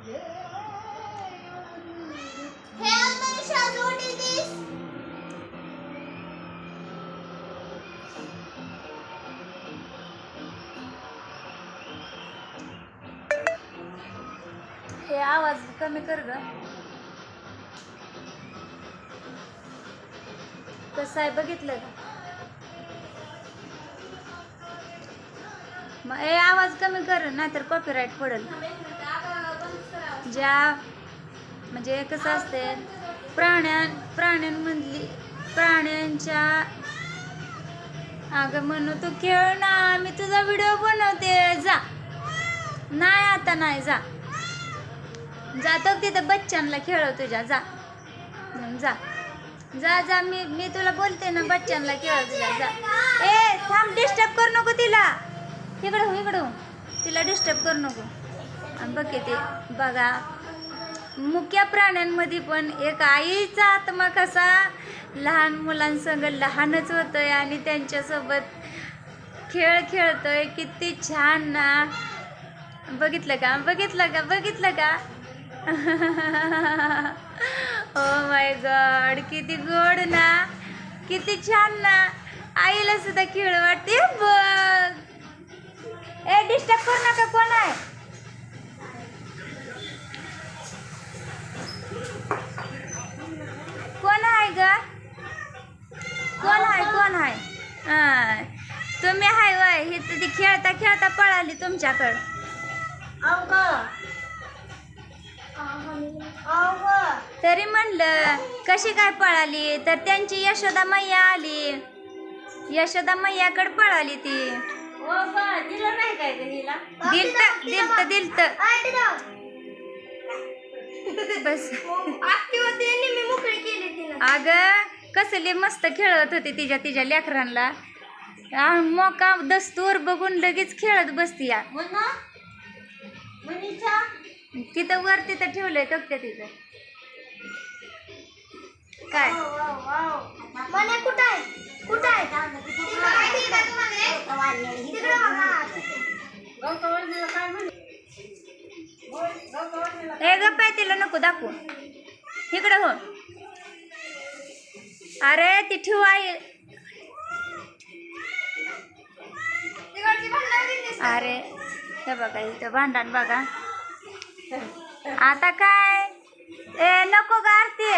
हे आवाज कमी कर ग. कसं आहे बघितलं का? मग ए आवाज कमी कर नाहीतर कॉपीराईट पडेल. ज्या म्हणजे कसं असते प्राण्यां प्राण्यांमधली प्राण्यांच्या अगं म्हणू तू खेळ ना मी तुझा व्हिडिओ बनवते जा. नाही आता नाही जा. जातो तिथं बच्चांना खेळव तुझ्या जा. जा. जा जा मी मी तुला बोलते ना बच्चांना खेळव तुझ्या जा. ए थांब डिस्टर्ब करू नको तिला. इकडं हो, इकडं हो. तिला डिस्टर्ब करू नको. आणि बघ बघा. मुक्या प्राण्यांमध्ये पण एक आईचा आत्मा कसा लहान मुलांसंग लहानच होतोय आणि त्यांच्यासोबत खेळ खेळतोय. किती छान ना. बघितलं का? बघितलं का? बघितलं का? ओ माय गॉड किती गोड ना. किती छान ना. आईला सुद्धा खेळ वाटते. बघ. ए डिस्टर्ब करू नका. कोण आहे? कोण आहे हा. तुम्ही हाय वय ही तर ती खेळता खेळता पळाली तुमच्याकडं. तरी म्हणलं कशी काय पळाली? तर त्यांची यशोदा मैया आली. यशोदा मैयाकडे पळाली ती. दिलत दिलत दिलत. बस. मी मोकळी केली तिला अग कसले मस्त खेळत होती तिच्या तिच्या लेकरांना मोका दस्तूर बघून लगेच खेळत बसती या. तिथं वर तिथं ठेवलंय कपड्या तिथं. काय? मने कुठं आहे? कुठं आहे तिला नको दाखवू. इकडं हो. अरे ती किती? अरे हे बघा इथं भांडण बघा. आता काय? ए नको ग आरती.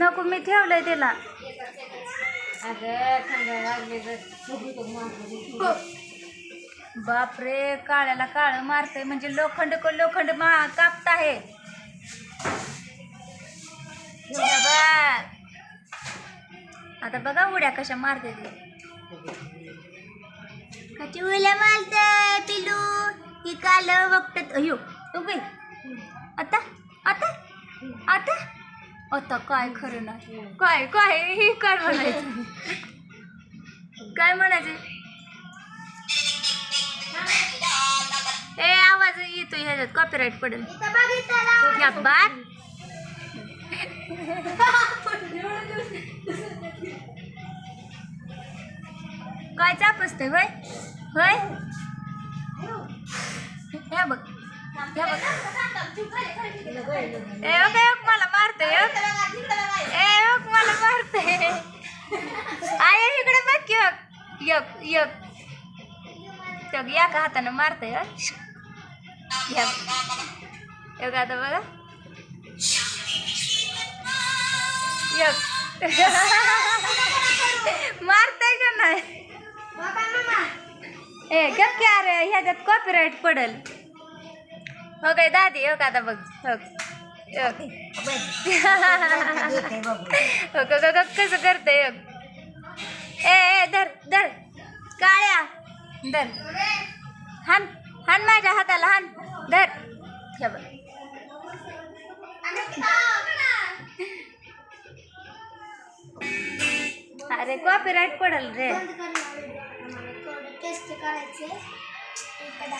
नको मी ठेवलंय तिला. बापरे काळ्याला काळ मारतय. म्हणजे लोखंड को लोखंड मा कापत आहे. हे बघ. आता बघा उड्या कशा मारते ते. कची उड्या मारते पिलू ही काल बघतात अयो उभे. आता आता आता. आता काय खरं नाही. काय काय हे काय म्हणायचं? काय म्हणायचं? ए आवाज येतो ह्याच्यात कॉपीराईट पडेल. इथं बघितलं ना. या काय चापसते होय? होय? हे बघ. हे बघ. ए ओक एक मला मारतोय एक ए ओक मला मारते आय इकडे बघ की यक यक. एक तर या का हातानं मारते हं. या एक आता बघा. मारताय का नाही? ए गप की अरे ह्याच्यात कॉपीराईट पडल. हो काय दादी हो का आता बघ हो. हो. हो का कसं करते हो. ए ए धर धर. काळ्या. धर. हान हान माझ्या हाताला हान. धर. बघ. अरे कॉपीराईट पडल रे बंद करणार. थोडं टेस्ट करायचे इकडं.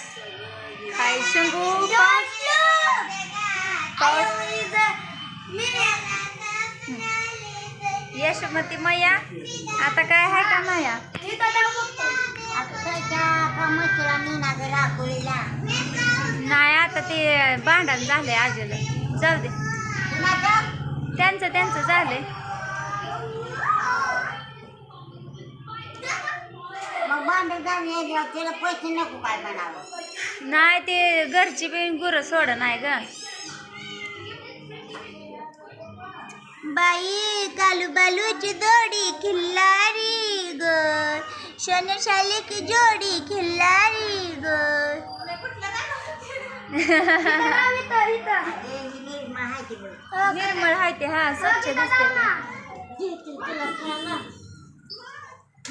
हाय शंभू पाऊस. मी- यशमती मैया आता काय आहे का माया. नाही आता ते भांडण झालंय आजीला जाऊ दे? त्यांचं त्यांचं झालंय मग भांडण जाऊन यायला त्याला पैसे नको काय म्हणावं. नाही ते घरची बी गुरं सोड नाही ग. बाई कालू बालूची जोडी खिल्लारी ग. शनशाली की जोडी खिल्लारी ग. निर्मळ आहे ते हा स्वच्छ दिसते.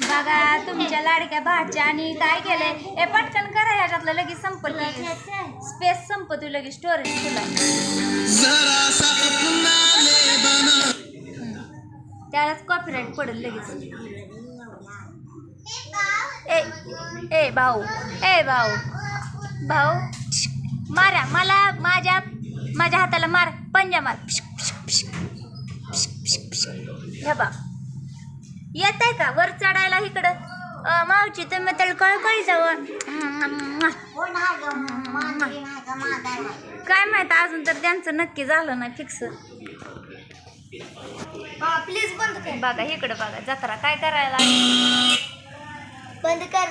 बघा तुमच्या लाडक्या भाच्या आणि काय केलंय हे पटकन करा ह्याच्यातलं लगेच संपल स्पेस संपत लगेच स्टोरेज तुला. त्यालाच कॉपीराईट पडेल लगेच. ए ए भाऊ. ए भाऊ. भाऊ मारा. मला माझ्या माझ्या हाताला मार. पंजा मार. बा. येत आहे का? वर चढायला इकडं? अ, मावची तुम्ही त्याला कळकळी जावं काय माहीत अजून तर त्यांचं नक्की झालं नाही फिक्स प्लीज बंद कर. बघा इकडं बघा जत्रा काय करायला बंद कर.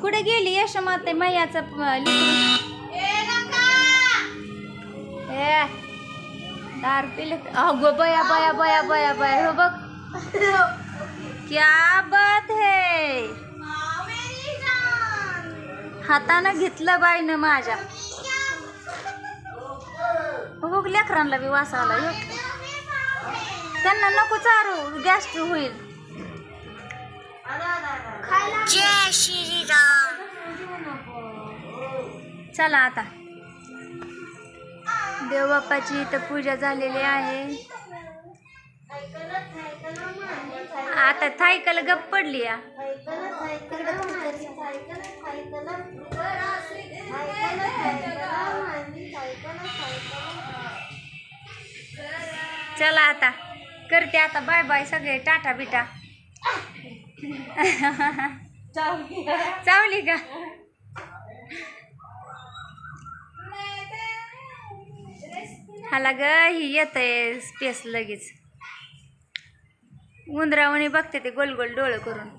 कुठे गेली यशमाते मैयाचं प- तार ए अगो बया बया बया बया बया. हो बघ. क्या बात है. हातानं घेतलं बाईनं माझ्या. हो बघ लेकरांना बी वास आला. हो त्यांना नको चारू. गॅस्ट होईल. जय श्रीराम. चला आता. देवबाप्पाची इथं पूजा झालेली आहे. आता थायकल गप पडली या. चला आता करते आता बाय बाय सगळे टाटा बिटा. चावली. का? हाला ग ही येत आहे स्पेस लगेच. उंदरावणी बघते ते गोल गोल डोळे करून.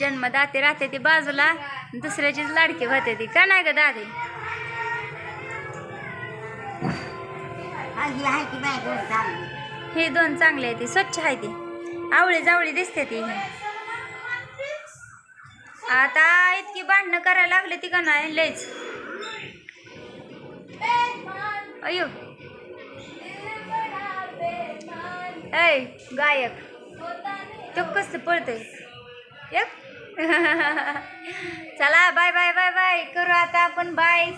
जन्मदाते राहते ती बाजूला दुसऱ्याचीच लाडकी होते ती. का नाही ग दादी? हे दोन चांगले आहे ती. स्वच्छ आहे ती. आवळी जावळी दिसते ती. आता इतकी भांडणं करायला लागली ती का नाही? लयच. अयो ऐ गायक. तो कसं पळतय. एक. चला बाय बाय बाय बाय. करू आता आपण बाय.